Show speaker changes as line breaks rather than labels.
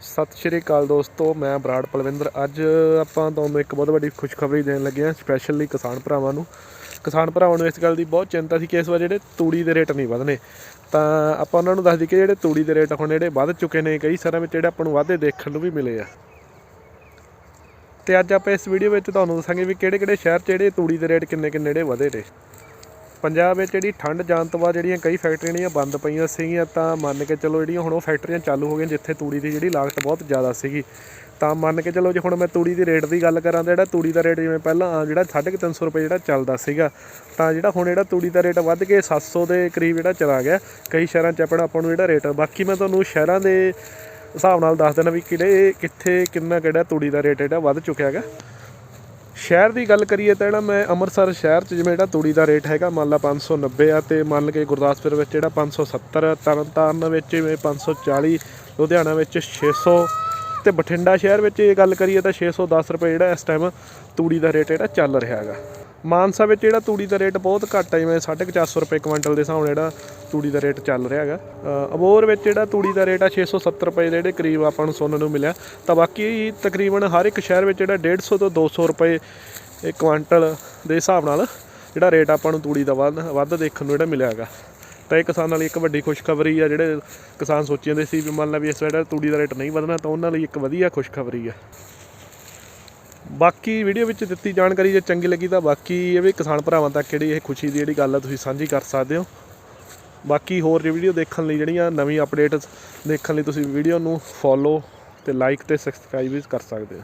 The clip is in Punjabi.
ਸਤਿ ਸ਼੍ਰੀ ਅਕਾਲ ਦੋਸਤੋ, ਮੈਂ ਬਰਾੜ ਪਲਵਿੰਦਰ। ਅੱਜ ਆਪਾਂ ਤੁਹਾਨੂੰ ਇੱਕ ਬਹੁਤ ਵੱਡੀ ਖੁਸ਼ਖਬਰੀ ਦੇਣ ਲੱਗੇ ਹਾਂ ਸਪੈਸ਼ਲੀ ਕਿਸਾਨ ਭਰਾਵਾਂ ਨੂੰ। ਕਿਸਾਨ ਭਰਾਵਾਂ ਨੂੰ ਇਸ ਗੱਲ ਦੀ ਬਹੁਤ ਚਿੰਤਾ ਸੀ ਕਿ ਇਸ ਵਾਰ ਜਿਹੜੇ ਤੂੜੀ ਦੇ ਰੇਟ ਨਹੀਂ ਵਧਨੇ। ਤਾਂ ਆਪਾਂ ਉਹਨਾਂ ਨੂੰ ਦੱਸ ਦਈਏ ਕਿ ਜਿਹੜੇ ਤੂੜੀ ਦੇ ਰੇਟ ਹੁਣ ਜਿਹੜੇ ਵੱਧ ਚੁੱਕੇ ਨੇ, ਕਈ ਸਾਰਾਂ ਵਿੱਚ ਜਿਹੜੇ ਆਪਾਂ ਨੂੰ ਵਾਧੇ ਦੇਖਣ ਨੂੰ ਵੀ ਮਿਲੇ ਆ। ਤੇ ਅੱਜ ਆਪਾਂ ਇਸ ਵੀਡੀਓ ਵਿੱਚ ਤੁਹਾਨੂੰ ਦੱਸਾਂਗੇ ਵੀ ਕਿਹੜੇ ਕਿਹੜੇ ਸ਼ਹਿਰ 'ਚ ਜਿਹੜੇ ਤੂੜੀ ਦੇ ਰੇਟ ਕਿੰਨੇ ਕਿੰਨੇ ਜਿਹੜੇ ਵਧੇ ਨੇ। ਪੰਜਾਬ ਵਿੱਚ ਜਿਹੜੀ ਠੰਡ ਜਾਣ ਤੋਂ ਬਾਅਦ ਜਿਹੜੀਆਂ ਕਈ ਫੈਕਟਰੀਆਂ ਜਿਹੜੀਆਂ ਬੰਦ ਪਈਆਂ ਸੀਗੀਆਂ, ਤਾਂ ਮੰਨ ਕੇ ਚਲੋ ਜਿਹੜੀਆਂ ਹੁਣ ਉਹ ਫੈਕਟਰੀਆਂ ਚਾਲੂ ਹੋ ਗਈਆਂ ਜਿੱਥੇ ਤੂੜੀ ਦੀ ਜਿਹੜੀ ਲਾਗਤ ਬਹੁਤ ਜ਼ਿਆਦਾ ਸੀਗੀ। ਤਾਂ ਮੰਨ ਕੇ ਚਲੋ ਜੇ ਹੁਣ ਮੈਂ ਤੂੜੀ ਦੀ ਰੇਟ ਦੀ ਗੱਲ ਕਰਾਂ ਤਾਂ ਜਿਹੜਾ ਤੂੜੀ ਦਾ ਰੇਟ ਜਿਵੇਂ ਪਹਿਲਾਂ ਜਿਹੜਾ 350 ਰੁਪਏ ਜਿਹੜਾ ਚੱਲਦਾ ਸੀਗਾ, ਤਾਂ ਜਿਹੜਾ ਹੁਣ ਜਿਹੜਾ ਤੂੜੀ ਦਾ ਰੇਟ ਵੱਧ ਕੇ 700 ਦੇ ਕਰੀਬ ਜਿਹੜਾ ਚਲਾ ਗਿਆ। ਕਈ ਸ਼ਹਿਰਾਂ 'ਚ ਆਪਣਾ ਆਪਾਂ ਨੂੰ ਜਿਹੜਾ ਰੇਟ, ਬਾਕੀ ਮੈਂ ਤੁਹਾਨੂੰ ਸ਼ਹਿਰਾਂ ਦੇ ਹਿਸਾਬ ਨਾਲ ਦੱਸ ਦੇਣਾ ਵੀ ਕਿਹੜੇ, ਕਿੱਥੇ, ਕਿੰਨਾ ਕਿਹੜਾ ਤੂੜੀ ਦਾ ਰੇਟ ਜਿਹੜਾ ਵੱਧ ਚੁੱਕਿਆ ਹੈਗਾ। ਸ਼ਹਿਰ ਦੀ ਗੱਲ ਕਰੀਏ ਤਾਂ ਜਿਹੜਾ ਮੈਂ ਅੰਮ੍ਰਿਤਸਰ ਸ਼ਹਿਰ 'ਚ ਜਿਵੇਂ ਜਿਹੜਾ ਤੂੜੀ ਦਾ ਰੇਟ ਹੈਗਾ ਮੰਨ ਲਾ 590 ਆ ਤੇ ਮੰਨ ਕੇ ਗੁਰਦਾਸਪੁਰ ਵਿੱਚ ਜਿਹੜਾ 570 ਤਰਨਤਾਰਨ ਵਿੱਚ ਜਿਵੇਂ 540 ਲੁਧਿਆਣਾ ਵਿੱਚ 600 ਤੇ ਬਠਿੰਡਾ ਸ਼ਹਿਰ ਵਿੱਚ ਇਹ ਗੱਲ ਕਰੀਏ ਤਾਂ 610 ਰੁਪਏ ਜਿਹੜਾ ਇਸ ਟਾਈਮ ਤੂੜੀ ਦਾ ਰੇਟ ਜਿਹੜਾ ਚੱਲ ਰਿਹਾ ਹੈਗਾ। ਮਾਨਸਾ ਵਿੱਚ ਜਿਹੜਾ ਤੂੜੀ ਦਾ ਰੇਟ ਬਹੁਤ ਘੱਟ ਹੈ ਜਿਵੇਂ 450 ਰੁਪਏ ਕੁਇੰਟਲ ਦੇ ਹਿਸਾਬ ਨਾਲ ਜਿਹੜਾ ਤੂੜੀ ਦਾ ਰੇਟ ਚੱਲ ਰਿਹਾ ਹੈਗਾ। ਅਬੋਰ ਵਿੱਚ ਜਿਹੜਾ ਤੂੜੀ ਦਾ ਰੇਟ ਆ 670 ਰੁਪਏ ਦੇ ਜਿਹੜੇ ਕਰੀਬ ਆਪਾਂ ਨੂੰ ਸੁਣਨ ਨੂੰ ਮਿਲਿਆ। ਤਾਂ ਬਾਕੀ ਤਕਰੀਬਨ ਹਰ ਇੱਕ ਸ਼ਹਿਰ ਵਿੱਚ ਜਿਹੜਾ 150 ਤੋਂ 200 ਰੁਪਏ ਇਹ ਕੁਇੰਟਲ ਦੇ ਹਿਸਾਬ ਨਾਲ ਜਿਹੜਾ ਰੇਟ ਆਪਾਂ ਨੂੰ ਤੂੜੀ ਦਾ ਵੱਧ ਵੱਧ ਦੇਖਣ ਨੂੰ ਜਿਹੜਾ ਮਿਲਿਆ ਹੈਗਾ। ਤਾਂ ਇਹ ਕਿਸਾਨਾਂ ਲਈ ਇੱਕ ਵੱਡੀ ਖੁਸ਼ਖਬਰੀ ਆ, ਜਿਹੜੇ ਕਿਸਾਨ ਸੋਚੀ ਜਾਂਦੇ ਸੀ ਵੀ ਮੰਨ ਲਾ ਵੀ ਇਸ ਵੇਲੇ ਤੂੜੀ ਦਾ ਰੇਟ ਨਹੀਂ ਵਧਣਾ, ਤਾਂ ਉਹਨਾਂ ਲਈ ਇੱਕ ਵਧੀਆ ਖੁਸ਼ਖਬਰੀ ਆ। ਬਾਕੀ ਵੀਡੀਓ ਵਿੱਚ ਦਿੱਤੀ ਜਾਣਕਾਰੀ ਜੇ ਚੰਗੀ ਲੱਗੀ ਤਾਂ ਬਾਕੀ ਇਹ ਵੀ ਕਿਸਾਨ ਭਰਾਵਾਂ ਤੱਕ ਜਿਹੜੀ ਇਹ ਖੁਸ਼ੀ ਦੀ ਜਿਹੜੀ ਗੱਲ ਆ ਤੁਸੀਂ ਸਾਂਝੀ ਕਰ ਸਕਦੇ ਹੋ। ਬਾਕੀ ਹੋਰ ਜੇ ਵੀਡੀਓ ਦੇਖਣ ਲਈ ਜਿਹੜੀਆਂ ਨਵੀਂ ਅਪਡੇਟਸ ਦੇਖਣ ਲਈ ਤੁਸੀਂ ਵੀਡੀਓ ਨੂੰ ਫੋਲੋ ਤੇ ਲਾਈਕ ਤੇ ਸਬਸਕ੍ਰਾਈਬ ਵੀ ਕਰ ਸਕਦੇ ਹੋ।